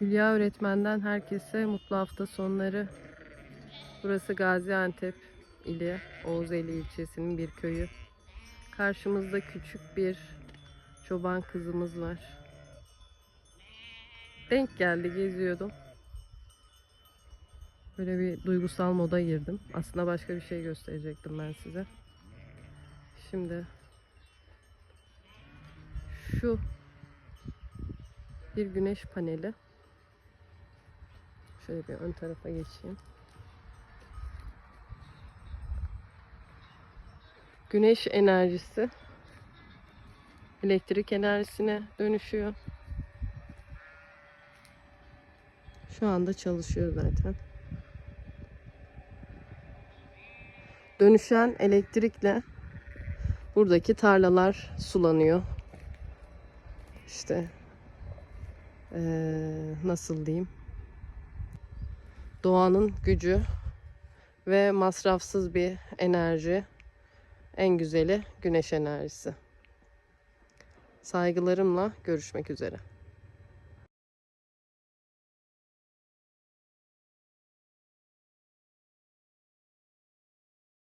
Hülya öğretmenden herkese mutlu hafta sonları. Burası Gaziantep ili Oğuzeli ilçesinin bir köyü. Karşımızda küçük bir çoban kızımız var. Denk geldi geziyordum. Böyle bir duygusal moda girdim. Aslında başka bir şey gösterecektim ben size. Şimdi şu bir güneş paneli. Şöyle bir ön tarafa geçeyim. Güneş enerjisi elektrik enerjisine dönüşüyor. Şu anda çalışıyor zaten. Dönüşen elektrikle buradaki tarlalar sulanıyor. İşte eee, nasıl diyeyim? Doğanın gücü ve masrafsız bir enerji. En güzeli güneş enerjisi. Saygılarımla görüşmek üzere.